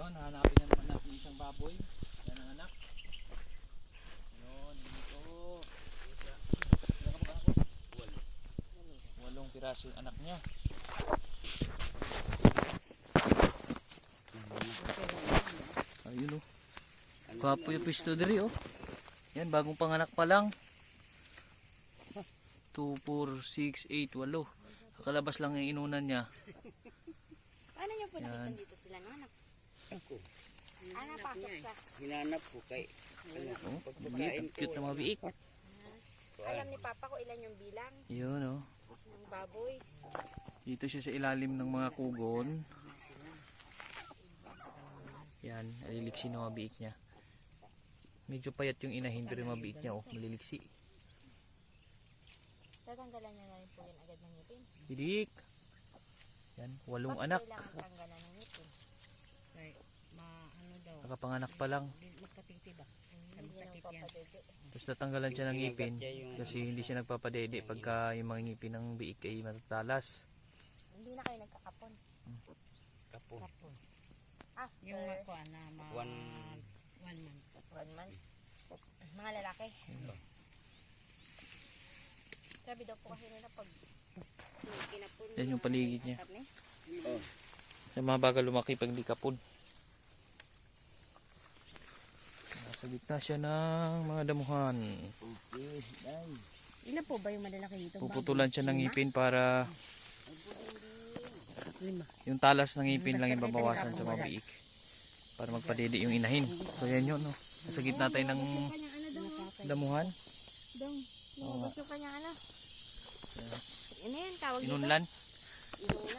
Ayun, hanapin na naman natin isang baboy. Yan ang anak. Ayun, dito. Ilan ka ba anak ko? Walong piraso yung anak niya. Ayun oh. Gwapo yung pisto diri oh. Yan, bagong panganak pa lang. 2, 4, 6, 8, 8. Kakalabas lang yung inunan niya. Paano niyo po nakita dito sila no? Ako, Ah, napasok siya. hinanap ko kay ano, Oh, cute na mga biik. Alam ni Papa ko ilan yung bilang Yun oh. ng baboy. Dito siya sa ilalim ng mga kugon. Yan, aliliksi ng mga biik niya. Medyo payat yung inahin pero yung mga biik niya oh, maliliksi. Tatanggalan niya na rin po yun agad ng ngipin. Bidik! Yan, walong anak. Kailangan tanggalan ng ngipin. Kay ma ano daw, Nakapanganak pa lang. di magkatiti ba? Sabi Hindi sa naman tit yan. Tapos tatanggalan siya ng ngipin. Kasi hindi siya nagpapadede pagka yung mga ngipin ng biik ay matatalas. Hindi na kayo nagkakapon. kapo. Kapon. After Yung ako na ma One one month. one month. Mga lalaki. Sabi daw po kasi nila pag kinapon Yan yung paligid niya. Oh, Sa mga bagal lumaki pag di kapon. Nasa gitna siya ng mga damuhan. okay. Ilan po ba yung malalaki dito? Puputulan siya ng ngipin para yung talas ng ngipin lang yung babawasan sa mga biik. Para magpadede yung inahin. So yan yun, no? Nasa gitna tayo ng ano damuhan. Dong. Nga. Lumabas yung kanyang ano? Ano yan? Tawag dito? Inunlan. Inulan?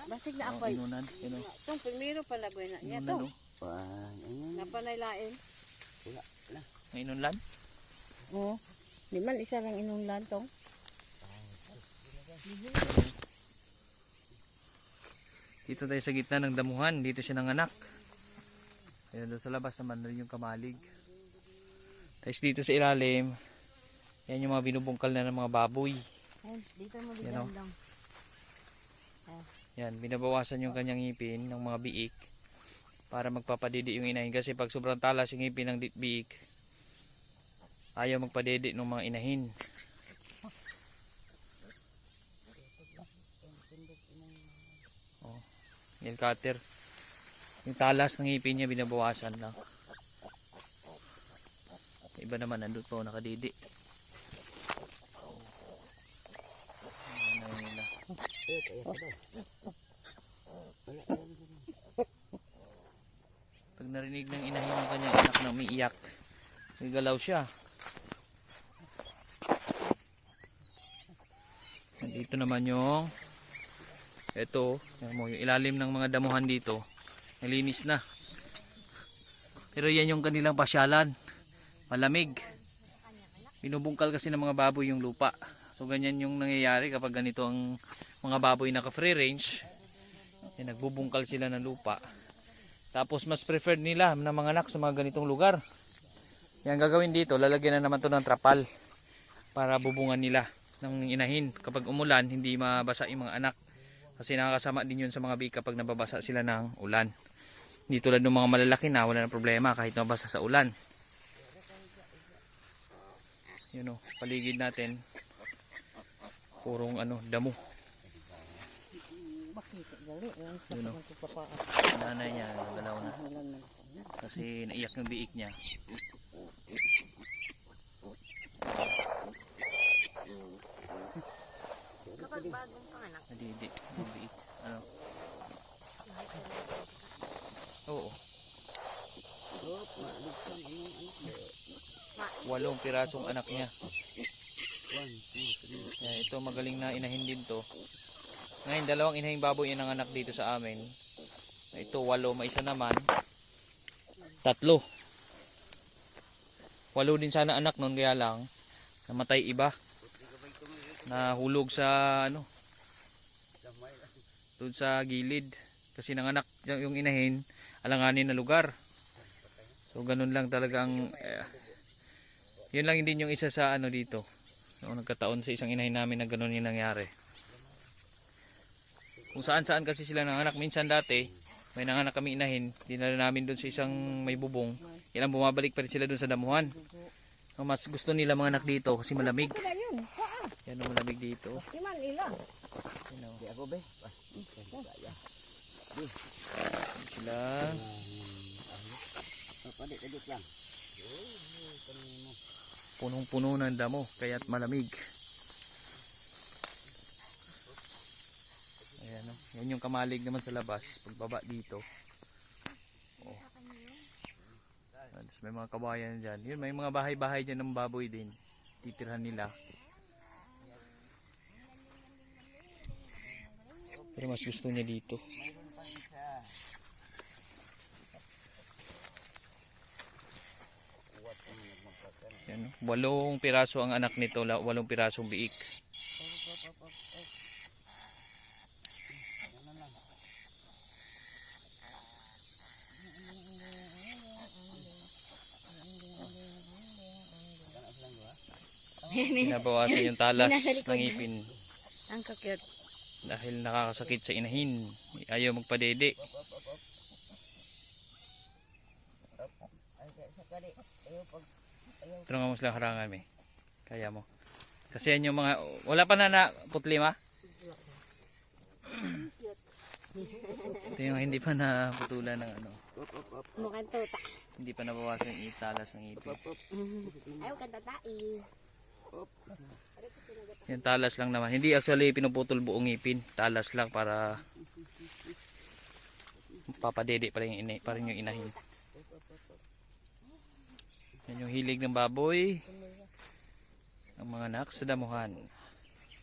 Basig na Oh, ako. eh. inunan. Oh. Itong primero pala ba na Inunan, to? oh. Pa, ano, Napanaylain. wala, wala. May inunlan. Oo. Di man isa lang inunglan tong. Dito tayo sa gitna ng damuhan. Dito siya nanganak. Ayan doon sa labas naman rin yung kamalig. Tapos dito sa ilalim, yan yung mga binubungkal na ng mga baboy. Ayun, dito mo Yan, bigyan oh. lang. Yan, binabawasan yung kanyang ngipin ng mga biik para magpapadidi yung inahin. Kasi pag sobrang talas yung ngipin ng biik, ayaw magpadidi ng mga inahin. Oh, nail cutter. Yung talas ng ngipin niya binabawasan lang. Iba naman nandun po nakadidi. Ano yun nila. Eh, kaya pa daw. Wala, wala, wala. Pag narinig ng inahin ng kanyang anak na umiiyak, nagalaw siya. Nandito naman yung ito, mo, yung ilalim ng mga damuhan dito, nalinis na. Pero yan yung kanilang pasyalan. Malamig. Binubungkal kasi ng mga baboy yung lupa. So ganyan yung nangyayari kapag ganito ang mga baboy naka free range. Yan, nagbubungkal sila ng lupa. Tapos mas preferred nila na mga anak sa mga ganitong lugar. Yan gagawin dito, lalagyan na naman to ng trapal para bubungan nila ng inahin. Kapag umulan, hindi mabasa yung mga anak. Kasi nakakasama din yun sa mga big kapag nababasa sila ng ulan. Hindi tulad ng mga malalaki na wala na problema kahit nabasa sa ulan. Yun o, paligid natin. Purong ano, damo. Gali? Yan sa Yun o, pagpapa. nanay niya, nagalaw na. Kasi naiyak yung biik niya. Kapag bagong panganak, Nadidi. Yung biik. Ano? Oo. Walong pirasong anak niya. Yan, ito magaling na inahin din to. Ngayon, dalawang inahing baboy ang anak dito sa amin. Ito, walo. May isa naman. Tatlo. Walo din sana anak nun, kaya lang namatay iba. Nahulog sa ano, doon sa gilid. Kasi nanganak yung inahin, alanganin na lugar. So ganun lang talaga ang eh, yun lang din yung isa sa ano dito. Noong nagkataon sa isang inahin namin na ganun yung nangyari. Kung saan saan kasi sila nanganak minsan dati May nanganak kami inahin. Dinala namin doon sa isang may bubong. Ilang bumabalik pa rin sila doon sa damuhan. Mas gusto nila mga anak dito kasi malamig. Yan ang malamig dito. Di ako be. Sila. Lang. Punong-puno ng damo. Kaya't malamig. Ayan o. Yan yung kamalig naman sa labas. Pagbaba dito. Oh. Tapos may mga kabayan dyan. Yun, may mga bahay-bahay dyan ng baboy din. Titirhan nila. Pero mas gusto niya dito. Yan, walong piraso ang anak nito, walong pirasong biik. Pinabawasan yung talas ng ipin Ang kakit. dahil nakakasakit sa inahin. Ayaw magpadede. Tulungan mo silang harangan may. Kaya mo. Kasi yan yung mga, wala pa na na putlima? Ito yung hindi pa na putulan ng ano. Mukhang tuta. Hindi pa nabawasan yung talas ng ipin. Ayaw ka tatai. Yung talas lang naman. Hindi actually pinuputol buong ipin. Talas lang para papadede pa rin ina, pa rin yung inahin. Yan yung hilig ng baboy. Ang mga anak sa damuhan.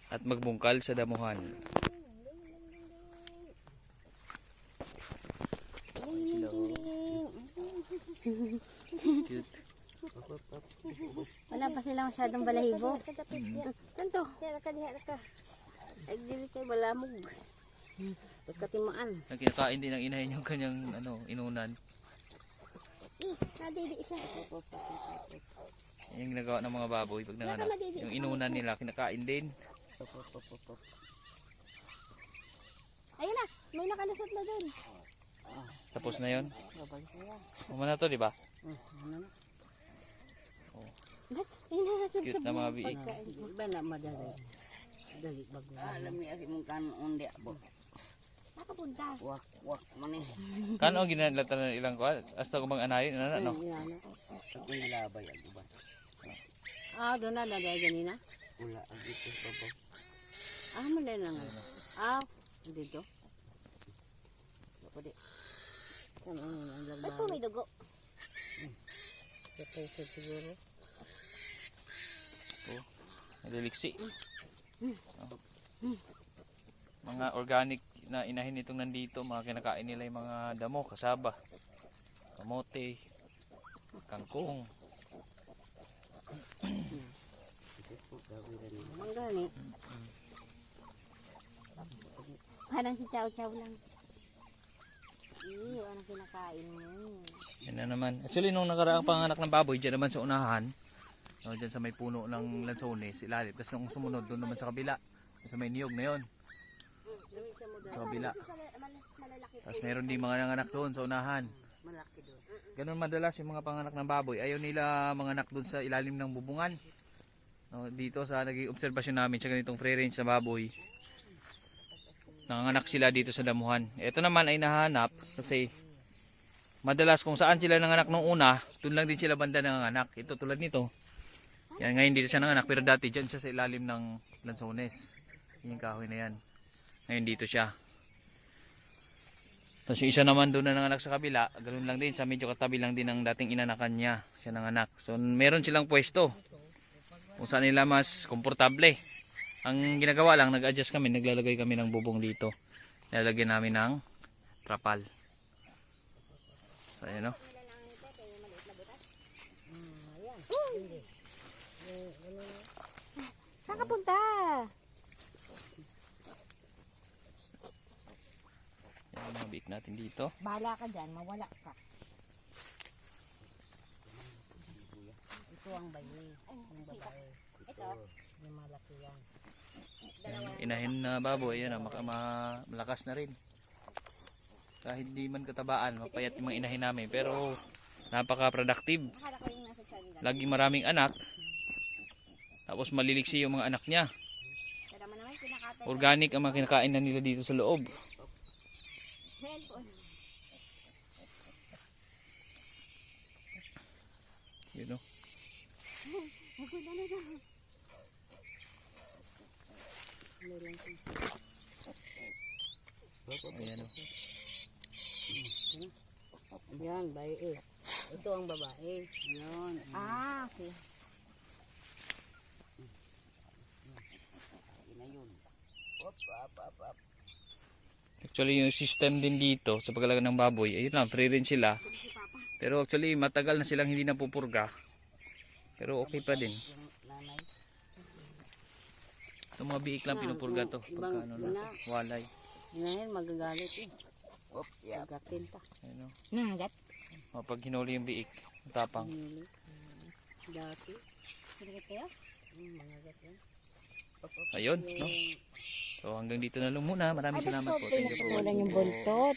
At magbungkal sa damuhan. Sila, oh. Cute. Sila masyadong balahibo. Tanto. Na. Ay, dili kay balamog. Pagkatimaan. Nagkinakain din ng inahin yung kanyang ano, inunan. Nadidi siya. Yung ginagawa ng mga baboy pag nanganak. Yung inunan nila kinakain din. Ayun na, may nakalusot na dun. Tapos na yon. Umana to, di ba? Ayun na, nasub Cute na mga biik. Iba na madali. Dali bago. Alam niya si mong kanon undi abo. Nakapunta. Wak wak mani. Kano ang ginalata ng ilang kwa? Hasta ko bang anayin? Ano, ano? Ako ilabay ang ba. Ah, doon na dagay ganina. Wala ang ito babo. Ah, mali na nga. Ah, dito. Pwede. Ano ano ang lagba. po may dugo? Ito ito siguro. Naliliksi. Oh. Mga organic na inahin itong nandito. Mga kinakain nila yung mga damo, kasaba. Kamote. Kangkong. Manggani. Parang si Chow Chow lang. Iyo, anong kinakain mo? Yan na naman. Actually, nung nakaraang panganak ng baboy, dyan naman sa unahan, no, dyan sa may puno ng lansones, ilalim. Tapos nung sumunod, doon naman sa kabila, sa may niyog na yon Sa kabila. Tapos meron din mga nanganak doon sa unahan. Ganun madalas yung mga panganak ng baboy. Ayaw nila manganak doon sa ilalim ng bubungan. No, dito sa naging obserbasyon namin sa ganitong free range na baboy. Nanganak sila dito sa damuhan. Ito naman ay nahanap kasi madalas kung saan sila nanganak nung una, doon lang din sila banda nanganak. Ito tulad nito. Yan ngayon dito siya nanganak pero dati dyan siya sa ilalim ng lansones. Yan yung kahoy na yan. Ngayon dito siya. Tapos yung isa naman doon na nanganak sa kabila, ganoon lang din, sa medyo katabi lang din ng dating inanakan niya, siya nanganak. So meron silang pwesto kung saan nila mas komportable. Ang ginagawa lang, nag-adjust kami, naglalagay kami ng bubong dito. Nilalagyan namin ng trapal. So ayan o. Saan ka punta? Yan ang mga biik natin dito. Bahala ka dyan, mawala ka. Ito ang bayi. Ang babae. Ito. Yung malaki yan. Yan, inahin na baboy, yan, ah, maka- ma- malakas na rin. Kahit di man katabaan, mapayat yung mga inahin namin. Pero napaka-productive. Lagi maraming anak. Tapos maliliksi yung mga anak niya. Organic ang mga kinakain na nila dito sa loob. Cellphone. You know? Ayan oh. o. Yan, bae. Ito ang babae. Yan. Ah, okay. Actually yung system din dito sa pagkalaga ng baboy, ayun lang, free rin sila. Pero actually matagal na silang hindi napupurga. Pero okay pa din. Sa mga biik lang pinupurga to. Pagka ano na, walay. Inahin, magagalit eh. Op, yeah. Pagkakinta. Ayun o. Nangat. O, pag hinuli yung biik, tapang. Hinili. Dati. Sige kayo. Hmm, mangagat yan. Ayun, no? So hanggang dito na lang muna. Maraming salamat po. Thank you for watching. yung buntot.